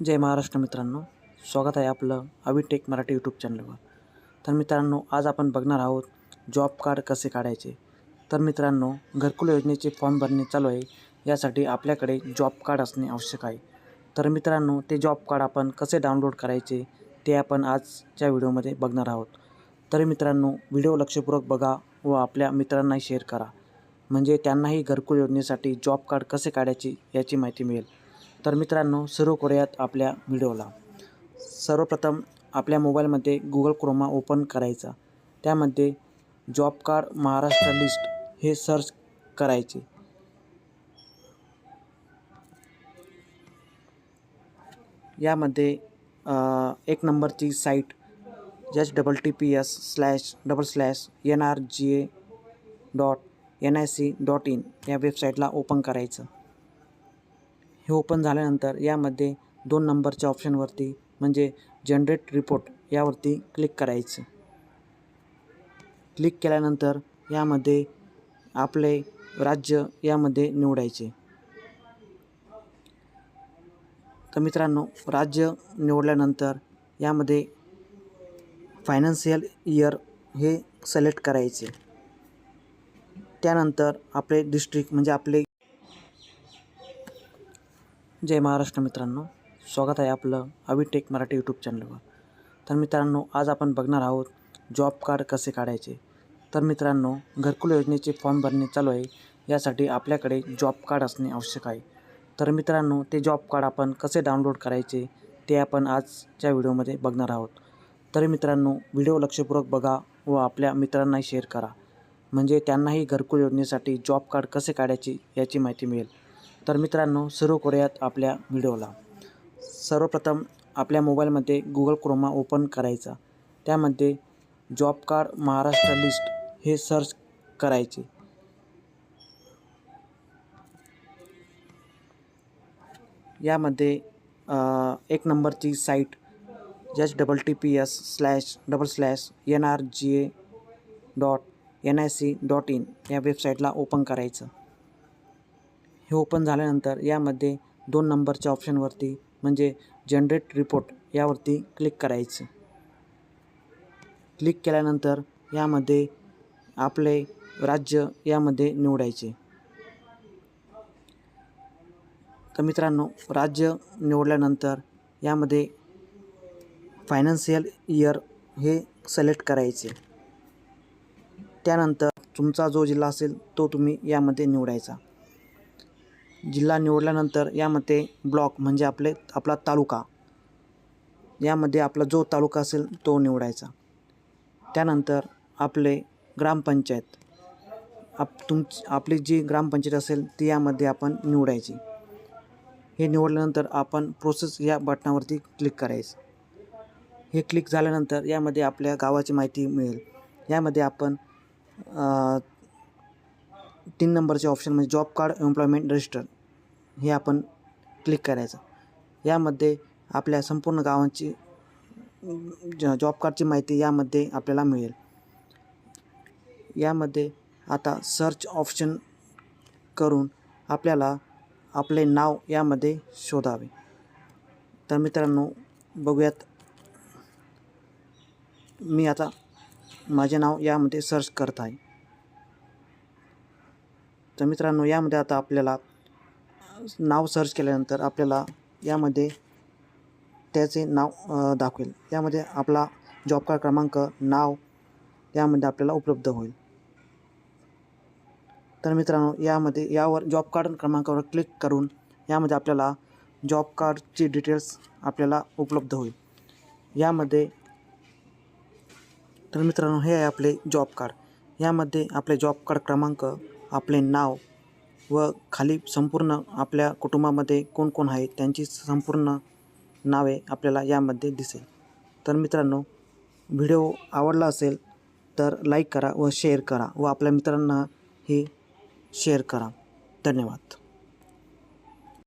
जय महाराष्ट्र मित्रांनो. स्वागत आहे आपलं अविटेक मराठी यूट्यूब चॅनलवर तर मित्रांनो आज आपण बघणार आहोत जॉब कार्ड कसे काढायचे. तर मित्रांनो घरकुल योजनेचे फॉर्म भरणे चालू आहे. यासाठी आपल्याकडे जॉब कार्ड असणे आवश्यक आहे. तर मित्रांनो ते जॉब कार्ड आपण कसे डाउनलोड करायचे ते आपण आजच्या व्हिडिओमध्ये बघणार आहोत. तर मित्रांनो व्हिडिओ लक्षपूर्वक बघा व आपल्या मित्रांनाही शेअर करा. म्हणजे त्यांनाही घरकुल योजनेसाठी जॉब कार्ड कसे काढायचे याची माहिती मिळेल. तर मित्रांनो सुरू करूयात आपल्या व्हिडिओला. सर्वप्रथम आपल्या मोबाईलमध्ये गुगल क्रोमा ओपन करायचा. त्यामध्ये जॉब कार्ड महाराष्ट्र लिस्ट हे सर्च करायचे. यामध्ये एक नंबरची site H double T P S slash double slash N R G A dot N I C dot in या वेबसाईटला ओपन करायचं. हे ओपन झाल्यानंतर यामध्ये दोन नंबरच्या ऑप्शनवरती म्हणजे जनरेट रिपोर्ट यावरती क्लिक करायचं. क्लिक केल्यानंतर यामध्ये आपले राज्य यामध्ये निवडायचे. तर मित्रांनो राज्य निवडल्यानंतर यामध्ये फायनान्शियल इयर हे सिलेक्ट करायचे. त्यानंतर आपले डिस्ट्रिक्ट म्हणजे आपले जय महाराष्ट्र मित्रांनो. स्वागत आहे आपलं अविटेक मराठी यूट्यूब चॅनलवर तर मित्रांनो आज आपण बघणार आहोत जॉब कार्ड कसे काढायचे. तर मित्रांनो घरकुल योजनेचे फॉर्म भरणे चालू आहे. यासाठी आपल्याकडे जॉब कार्ड असणे आवश्यक आहे. तर मित्रांनो ते जॉब कार्ड आपण कसे डाउनलोड करायचे ते आपण आजच्या व्हिडिओमध्ये बघणार आहोत. तर मित्रांनो व्हिडिओ लक्षपूर्वक बघा व आपल्या मित्रांनाही शेअर करा. म्हणजे त्यांनाही घरकुल योजनेसाठी जॉब कार्ड कसे काढायचे याची माहिती मिळेल. तर मित्रांनो सुरू करूयात आपल्या व्हिडिओला. सर्वप्रथम आपल्या मोबाईलमध्ये गुगल क्रोमा ओपन करायचा. त्यामध्ये जॉब कार्ड महाराष्ट्र लिस्ट हे सर्च करायचे. यामध्ये एक नंबरची site H double T P S slash double slash N R G A dot N I C dot in या वेबसाईटला ओपन करायचं. हे ओपन झाल्यानंतर यामध्ये दोन नंबरच्या ऑप्शनवरती म्हणजे जनरेट रिपोर्ट यावरती क्लिक करायचे. क्लिक केल्यानंतर यामध्ये आपले राज्य यामध्ये निवडायचे. तर मित्रांनो राज्य निवडल्यानंतर यामध्ये फायनान्शियल इयर हे सिलेक्ट करायचे. त्यानंतर तुमचा जो जिल्हा असेल तो तुम्ही यामध्ये निवडायचा. जिल्हा निवडल्यानंतर यामध्ये ब्लॉक म्हणजे आपले आपला तालुका. यामध्ये आपला जो तालुका असेल तो निवडायचा. त्यानंतर आपले ग्रामपंचायत. आप तुमची आपली जी ग्रामपंचायत असेल ती यामध्ये आपण निवडायची. हे निवडल्यानंतर आपण प्रोसेस या बटनावरती क्लिक करायचं. हे क्लिक झाल्यानंतर यामध्ये आपल्या गावाची माहिती मिळेल. यामध्ये आपण तीन नंबरचे ऑप्शन म्हणजे जॉब कार्ड एम्प्लॉयमेंट रजिस्टर हे आपण क्लिक करायचं. यामध्ये आपल्या संपूर्ण गावांची ज जॉब कार्डची माहिती यामध्ये आपल्याला मिळेल. यामध्ये आता सर्च ऑप्शन करून आपल्याला आपले नाव यामध्ये शोधावे. तर मित्रांनो बघूयात. मी आता माझे नाव यामध्ये सर्च करत आहे. तर मित्रांनो यामध्ये आता आपल्याला नाव सर्च केल्यानंतर आपल्याला यामध्ये त्याचे नाव दाखवेल. यामध्ये आपला जॉब कार्ड क्रमांक नाव यामध्ये आपल्याला उपलब्ध होईल. तर मित्रांनो यामध्ये यावर जॉब कार्ड क्रमांकावर क्लिक करून यामध्ये आपल्याला जॉब कार्डची डिटेल्स आपल्याला उपलब्ध होईल. यामध्ये तर मित्रांनो हे आहे आपले जॉब कार्ड यामध्ये आपले जॉब कार्ड क्रमांक आपले नाव व खाली संपूर्ण आपल्या कुटुंबामध्ये कोण कोण आहे त्यांची संपूर्ण नावे आपल्याला यामध्ये दिसेल. तर मित्रांनो व्हिडिओ आवडला असेल तर लाईक करा व शेअर करा व आपल्या मित्रांना हे शेअर करा. धन्यवाद.